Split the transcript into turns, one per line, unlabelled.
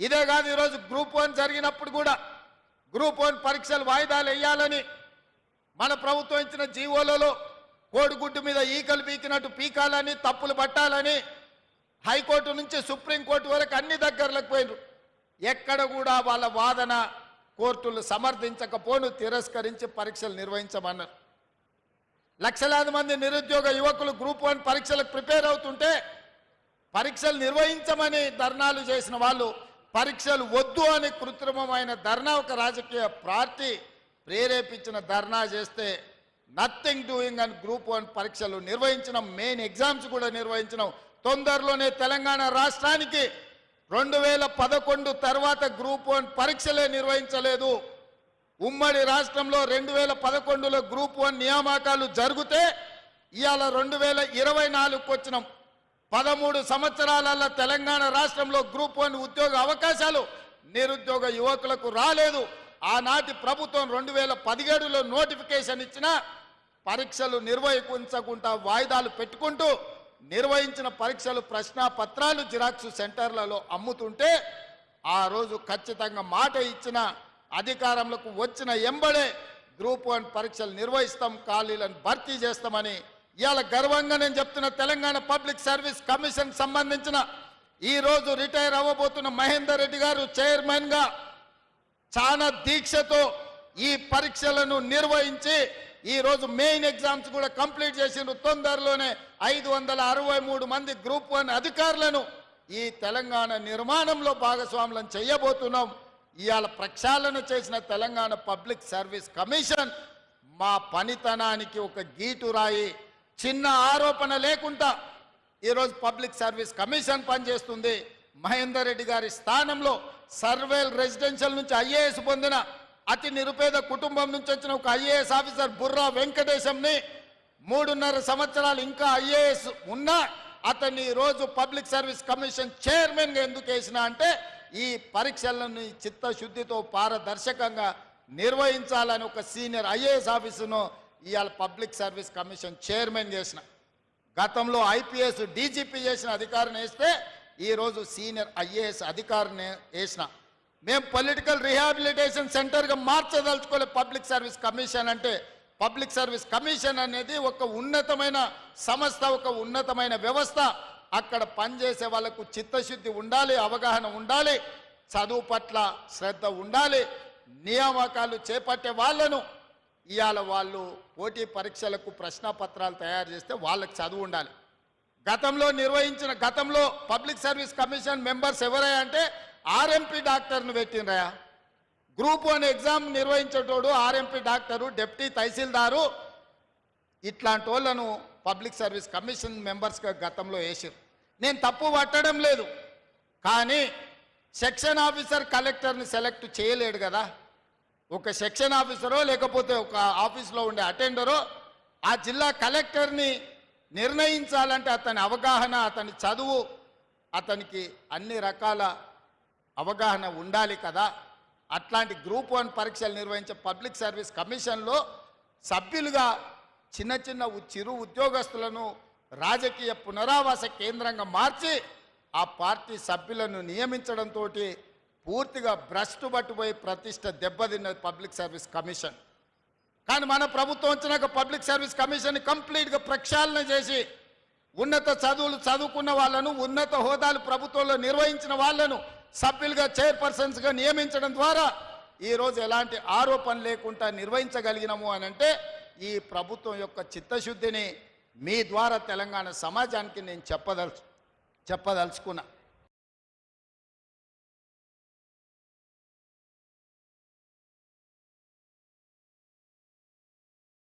ఇదే కాదు ఈరోజు గ్రూప్ వన్ జరిగినప్పుడు కూడా గ్రూప్ వన్ పరీక్షలు వాయిదాలు వేయాలని మన ప్రభుత్వం ఇచ్చిన జీవోలలో కోడిగుడ్డు మీద ఈకలు పీకినట్టు పీకాలని తప్పులు పట్టాలని హైకోర్టు నుంచి సుప్రీంకోర్టు వరకు అన్ని దగ్గరలకు పోయినరు ఎక్కడ కూడా వాళ్ళ వాదన కోర్టులు సమర్థించకపోను తిరస్కరించి పరీక్షలు నిర్వహించమన్నారు. లక్షలాది మంది నిరుద్యోగ యువకులు గ్రూప్ వన్ పరీక్షలకు ప్రిపేర్ అవుతుంటే పరీక్షలు నిర్వహించమని ధర్నాలు చేసిన వాళ్ళు పరీక్షలు వద్దు అని కృత్రిమమైన ధర్నా ఒక రాజకీయ పార్టీ ప్రేరేపించిన ధర్నా చేస్తే నథింగ్ డూయింగ్ అని గ్రూప్ వన్ పరీక్షలు నిర్వహించడం మెయిన్ ఎగ్జామ్స్ కూడా నిర్వహించడం తొందరలోనే తెలంగాణ రాష్ట్రానికి రెండు వేల పదకొండు తర్వాత గ్రూప్ వన్ పరీక్షలే నిర్వహించలేదు. ఉమ్మడి రాష్ట్రంలో రెండు వేల పదకొండులో గ్రూప్ వన్ నియామకాలు జరిగితే ఇవాళ రెండు వేల ఇరవై నాలుగుకి వచ్చినాం. పదమూడు సంవత్సరాలలో తెలంగాణ రాష్ట్రంలో గ్రూప్ వన్ ఉద్యోగ అవకాశాలు నిరుద్యోగ యువకులకు రాలేదు. ఆనాటి ప్రభుత్వం రెండు వేల పదిహేడులో నోటిఫికేషన్ ఇచ్చిన పరీక్షలు నిర్వహించకుండా వాయిదాలు పెట్టుకుంటూ నిర్వహించిన పరీక్షలు ప్రశ్న పత్రాలు జిరాక్స్ సెంటర్లలో అమ్ముతుంటే ఆ రోజు ఖచ్చితంగా మాట ఇచ్చిన అధికారంలోకి వచ్చిన ఎంబడే గ్రూప్ వన్ పరీక్షలు నిర్వహిస్తాం ఖాళీలను భర్తీ చేస్తామని ఇవాళ గర్వంగా నేను చెప్తున్న తెలంగాణ పబ్లిక్ సర్వీస్ కమిషన్ సంబంధించిన ఈ రోజు రిటైర్ అవ్వబోతున్న మహేందర్ రెడ్డి గారు చైర్మన్గా చాలా దీక్షతో ఈ పరీక్షలను నిర్వహించి ఈరోజు మెయిన్ ఎగ్జామ్స్ కూడా కంప్లీట్ చేసిండ్రు. తొందరలోనే ఐదు వందల అరవై మూడు మంది గ్రూప్ వన్ అధికారులను ఈ తెలంగాణ నిర్మాణంలో భాగస్వాములను చేయబోతున్నాం. ఇవాళ ప్రక్షాళన చేసిన తెలంగాణ పబ్లిక్ సర్వీస్ కమిషన్ మా పనితనానికి ఒక గీటు రాయి చిన్న ఆరోపణ లేకుండా ఈరోజు పబ్లిక్ సర్వీస్ కమిషన్ పనిచేస్తుంది. మహేందర్ రెడ్డి గారి స్థానంలో సర్వేల్ రెసిడెన్షియల్ నుంచి ఐఏఎస్ పొందిన అతి నిరుపేద కుటుంబం నుంచి వచ్చిన ఒక ఐఏఎస్ ఆఫీసర్ బుర్రా వెంకటేశంని మూడున్నర సంవత్సరాలు ఇంకా ఐఏఎస్ ఉన్నా అతన్ని ఈ రోజు పబ్లిక్ సర్వీస్ కమిషన్ చైర్మన్గా ఎందుకు వేసిన అంటే ఈ పరీక్షలను చిత్తశుద్ధితో పారదర్శకంగా నిర్వహించాలని ఒక సీనియర్ ఐఏఎస్ ఆఫీసును ఇవాళ పబ్లిక్ సర్వీస్ కమిషన్ చైర్మన్ చేసిన. గతంలో ఐపీఎస్ డీజీపీ చేసిన అధికారిని వేస్తే ఈరోజు సీనియర్ ఐఏఎస్ అధికారిని వేసిన. మేము పొలిటికల్ రిహాబిలిటేషన్ సెంటర్గా మార్చదలుచుకోలే పబ్లిక్ సర్వీస్ కమిషన్ అంటే పబ్లిక్ సర్వీస్ కమిషన్ అనేది ఒక ఉన్నతమైన సంస్థ ఒక ఉన్నతమైన వ్యవస్థ. అక్కడ పనిచేసే వాళ్ళకు చిత్తశుద్ధి ఉండాలి అవగాహన ఉండాలి చదువు పట్ల శ్రద్ధ ఉండాలి నియామకాలు చేపట్టే వాళ్ళను. ఇవాళ వాళ్ళు పోటీ పరీక్షలకు ప్రశ్నపత్రాలు తయారు చేస్తే వాళ్ళకి చదువు ఉండాలి. గతంలో నిర్వహించిన గతంలో పబ్లిక్ సర్వీస్ కమిషన్ మెంబర్స్ ఎవరయ్యా అంటే ఆర్ఎంపీ డాక్టర్ను పెట్టినరాయా గ్రూప్ వన్ ఎగ్జామ్ నిర్వహించేటోడు ఆర్ఎంపీ డాక్టరు డెప్యూటీ తహసీల్దారు. ఇట్లాంటి వాళ్ళను పబ్లిక్ సర్వీస్ కమిషన్ మెంబర్స్గా గతంలో వేసారు నేను తప్పు పట్టడం లేదు. కానీ సెక్షన్ ఆఫీసర్ కలెక్టర్ని సెలెక్ట్ చేయలేడు కదా. ఒక సెక్షన్ ఆఫీసరో లేకపోతే ఒక ఆఫీస్లో ఉండే అటెండరో ఆ జిల్లా కలెక్టర్ని నిర్ణయించాలంటే అతని అవగాహన అతని చదువు అతనికి అన్ని రకాల అవగాహన ఉండాలి కదా. అట్లాంటి గ్రూప్ వన్ పరీక్షలు నిర్వహించే పబ్లిక్ సర్వీస్ కమిషన్లో సభ్యులుగా చిన్న చిన్న చిరు ఉద్యోగస్తులను రాజకీయ పునరావాస కేంద్రంగా మార్చి ఆ పార్టీ సభ్యులను నియమించడంతో పూర్తిగా భ్రష్టు పట్టుపోయి ప్రతిష్ట దెబ్బతిన్నది పబ్లిక్ సర్వీస్ కమిషన్. కానీ మన ప్రభుత్వం వచ్చినాక పబ్లిక్ సర్వీస్ కమిషన్ కంప్లీట్గా ప్రక్షాళన చేసి ఉన్నత చదువులు చదువుకున్న వాళ్ళను ఉన్నత హోదాలు ప్రభుత్వంలో నిర్వహించిన వాళ్ళను సభ్యులుగా చైర్పర్సన్స్గా నియమించడం ద్వారా ఈరోజు ఎలాంటి ఆరోపణ లేకుండా నిర్వహించగలిగినాము అని అంటే ఈ ప్రభుత్వం యొక్క చిత్తశుద్ధిని మీ ద్వారా తెలంగాణ సమాజానికి నేను చెప్పదలుచు చెప్పదలుచుకున్నా.